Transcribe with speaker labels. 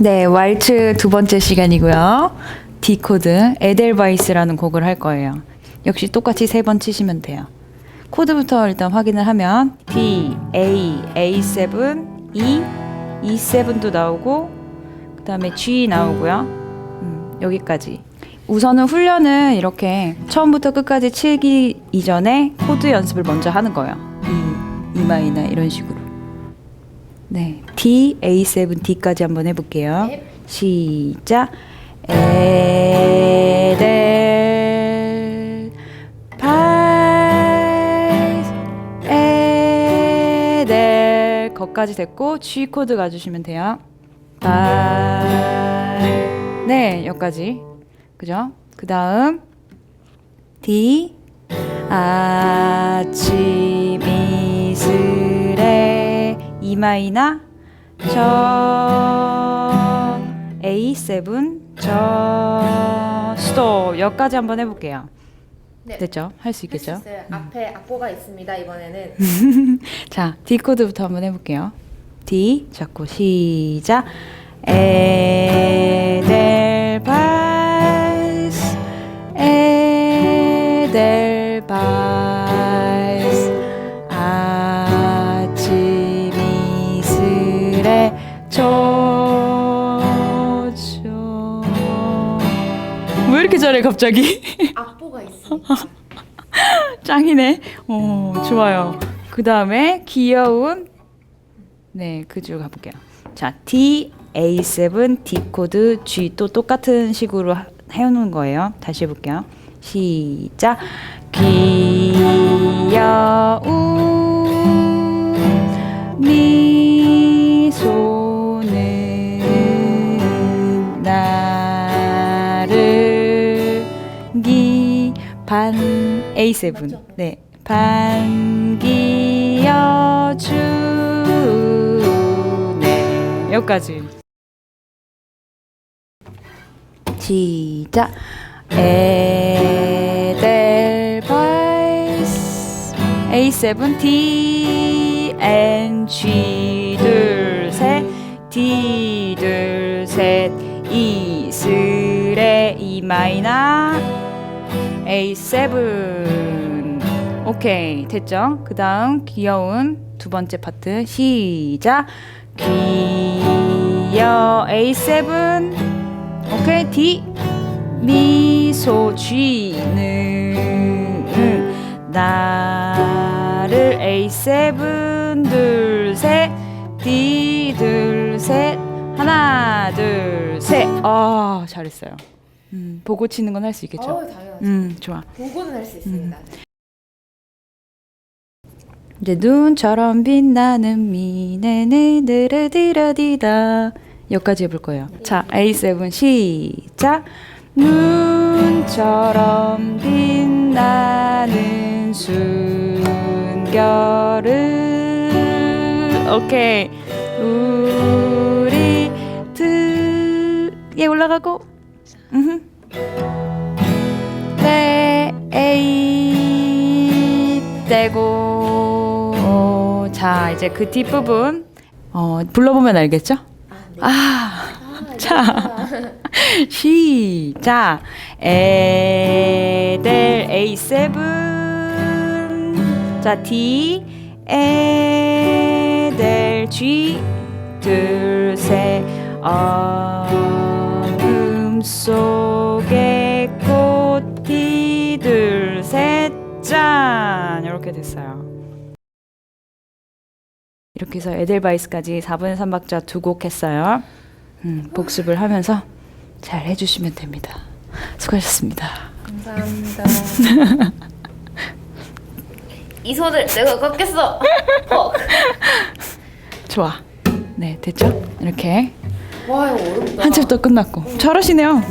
Speaker 1: 네, 왈츠 두 번째 시간이고요. D 코드 에델바이스라는 곡을 할 거예요. 역시 똑같이 세 번 치시면 돼요. 코드부터 일단 확인을 하면 D, A, A7, E, E7도 나오고 그 다음에 G 나오고요. 음, 여기까지. 우선은 훈련은 이렇게 처음부터 끝까지 치기 이전에 코드 연습을 먼저 하는 거예요. E, E 마이너 이런 식으로. 네, D, A7, D까지 한번 해볼게요.
Speaker 2: 네.
Speaker 1: 시작. 에델 바이스 에델 거까지 됐고 G 코드 가주시면 돼요. 바이 네 여기까지 그죠? 그 다음 D 아침 이슬에 이마이나 저 A7 저 스톱 여기까지 한번 해볼게요.
Speaker 2: 네.
Speaker 1: 됐죠?
Speaker 2: 할수할수
Speaker 1: 있겠죠?
Speaker 2: 있어요. 앞에 악보가 있습니다. 이번에는
Speaker 1: 자, D 코드부터 한번 해볼게요. D 잡고 시작. 에 이렇게 잘해 갑자기?
Speaker 2: 악보가 있으니까
Speaker 1: 짱이네. 오, 좋아요. 그 다음에 귀여운 네, 그 줄 가볼게요. 자, D, A7, D 코드, G 또 똑같은 식으로 하- 해오는 거예요. 다시 해볼게요. 시작. 귀여운 나를 기반 A7
Speaker 2: 맞죠?
Speaker 1: 네 반기여 주네 여기까지. 시작. 에델바이스. A7 D N G 둘셋. D 둘셋. 이슬에 E 마이너 A7 오케이 됐죠? 그 다음 귀여운 두 번째 파트 시작. 귀여 A7 오케이 D 미소 G는 나를 A7 둘셋. D 둘셋. 하나 둘셋아 잘했어요 음, 보고 치는 건 할 수 있겠죠?
Speaker 2: 어 당연하죠.
Speaker 1: 음 좋아
Speaker 2: 보고는 할 수 있습니다.
Speaker 1: 이제 눈처럼 빛나는 미네네 드르디라디다 여기까지 해볼 거예요. 자, A7 시작. 눈처럼 빛나는 순결을 오케이 우리 드에 올라가고 에이 떼고 자 이제 그 뒷부분 어 불러보면 알겠죠?
Speaker 2: 아
Speaker 1: 자.
Speaker 2: 네.
Speaker 1: 시작 에델 A7 자 D 에델 G 둘 셋 어 짠 이렇게 됐어요. 이렇게 해서 에델바이스까지 4분의 3박자 두 곡 했어요. 음, 복습을 하면서 잘 해주시면 됩니다. 수고하셨습니다.
Speaker 2: 감사합니다. 이 손을 내가 꺾겠어. 어.
Speaker 1: 좋아. 네, 됐죠? 이렇게
Speaker 2: 와 이거 어렵다.
Speaker 1: 한 챕터 끝났고 잘하시네요.